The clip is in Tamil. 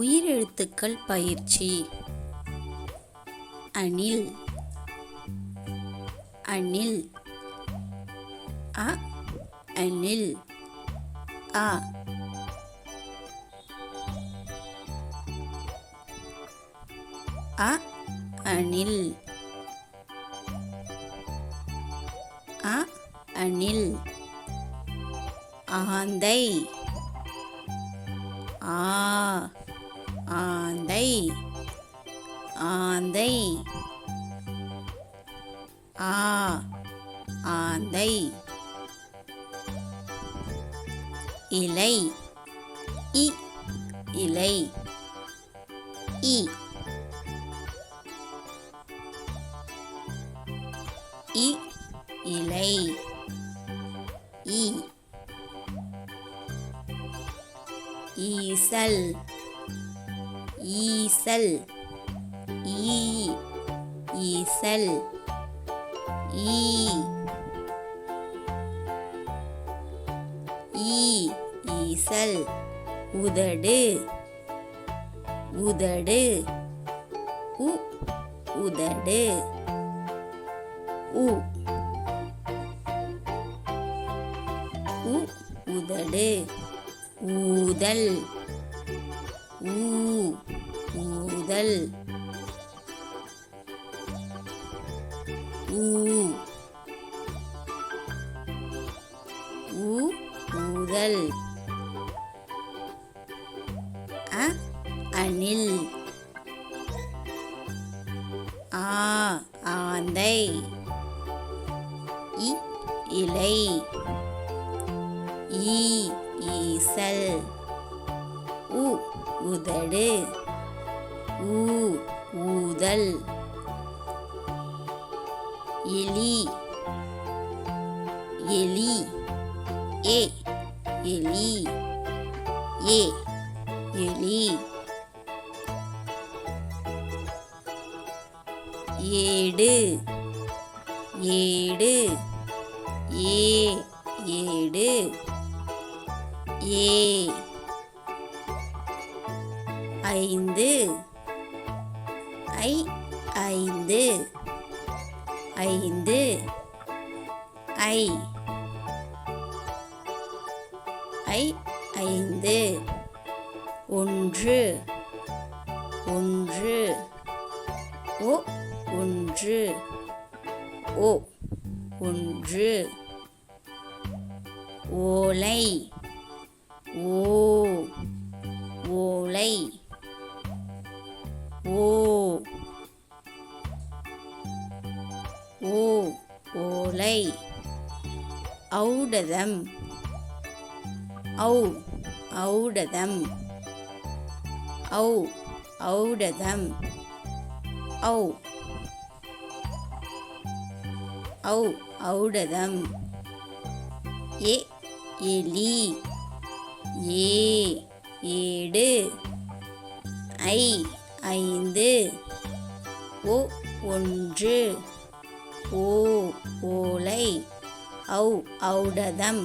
உயிரெழுத்துக்கள் பயிற்சி. அணில். அணில். அ. அணில். அ. அ. அணில். அ. அணில். ஆந்தை. ஆ. ஆந்தை. ஆந்தை. ஆ ஆந்தை. இலை. இ இலை. இ. இ இலை. இ. ஈசல். ஈசல். ஈ ஈசல். ஈ ஈ ஈசல். உதடு உதடு. உ உதடு. உ உ உதடு. ஊதல். ஊ ஊதல் ஊ ஊ ஊதல் அ அணில். ஆ ஆந்தை. இ இலை. ஈ ஈசல். உ உதடு. ஊ ஊதல். எலி எலி. ஏ எலி. ஏ எலி. ஏடு ஏடு. ஏ ஏடு. ஏ. ஐந்து. ஐ ஐந்து ஐந்து ஐ ஐ ஐந்து ஒன்று ஒன்று ஓ ஒன்று ஓ ஒன்று ஓலை ஓ ஓ ஓலை. ஔடதம். ஔ ஔடதம். ஔ ஔடதம். ஔ ஔ ஔடதம். ஏ எலி. ஏ ஏடு. ஐ ஐந்து. ஓ ஒன்று. ஓ ஓலை ஔ ஔடதம்.